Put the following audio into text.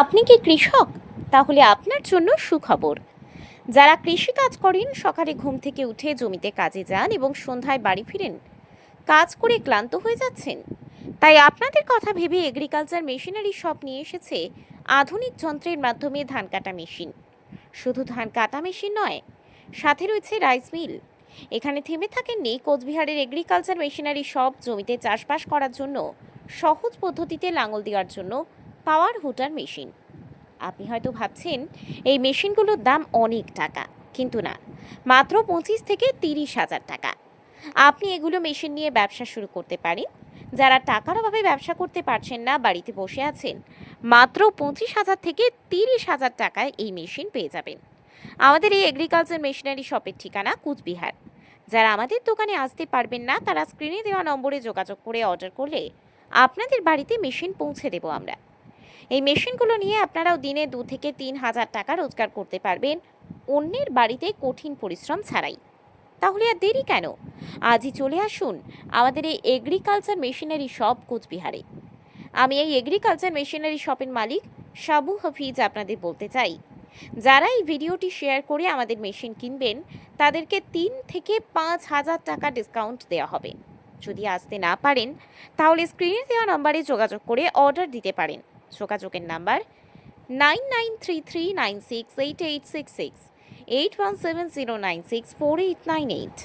আপনি কি কৃষক? তাহলে আপনার জন্য সুখবর। যারা কৃষিকাজ করেন, সকালে ঘুম থেকে উঠে জমিতে কাজে যান এবং সন্ধ্যায় বাড়ি ফিরেন, কাজ করে ক্লান্ত হয়ে যাচ্ছেন। তাই আপনাদের কথা ভেবে এগ্রিকালচার মেশিনারি শপ নিয়ে এসেছে আধুনিক যন্ত্রের মাধ্যমে ধান কাটা মেশিন শুধু ধান কাটা মেশিন নয়, সাথে রয়েছে রাইস মিল এখানে থেমে থাকেননি কোচবিহারের এগ্রিকালচার মেশিনারি শপ জমিতে চাষবাস করার জন্য সহজ পদ্ধতিতে লাঙল দেওয়ার জন্য পাওয়ার হুটার মেশিন। আপনি হয়তো ভাবছেন, এই মেশিনগুলোর দাম অনেক টাকা, কিন্তু না। মাত্র পঁচিশ থেকে তিরিশ হাজার টাকা। আপনি এগুলো মেশিন নিয়ে ব্যবসা শুরু করতে পারেন। যারা টাকার অভাবে ব্যবসা করতে পারছেন না, বাড়িতে বসে আছেন, মাত্র পঁচিশ হাজার থেকে তিরিশ হাজার টাকায় এই মেশিন পেয়ে যাবেন। আমাদের এই এগ্রিকালচার মেশিনারি শপের ঠিকানা কুচবিহার। যারা আমাদের দোকানে আসতে পারবেন না, তারা স্ক্রিনে দেওয়া নম্বরে যোগাযোগ করে অর্ডার করলে আপনাদের বাড়িতে মেশিন পৌঁছে দেবো আমরা। এই মেশিনগুলো নিয়ে আপনারাও দিনে দু থেকে তিন হাজার টাকা রোজগার করতে পারবেন। অন্যের বাড়িতে কঠিন পরিশ্রম ছাড়াই। তাহলে আর দেরি কেন? আজই চলে আসুন আমাদের এই এগ্রিকালচার মেশিনারি শপ কোচবিহারে। আমি এই এগ্রিকালচার মেশিনারি শপের মালিক সাবু হাফিজ আপনাদের বলতে চাই। যারা এই ভিডিওটি শেয়ার করে আমাদের মেশিন কিনবেন, তাদেরকে তিন থেকে পাঁচ হাজার টাকা ডিসকাউন্ট দেওয়া হবে। যদি আসতে না পারেন, তাহলে স্ক্রিনে দেওয়া নম্বরে যোগাযোগ করে অর্ডার দিতে পারেন। যোগাযোগের number nine nine three three nine six eight eight six six, eight one seven zero nine six four eight nine eight.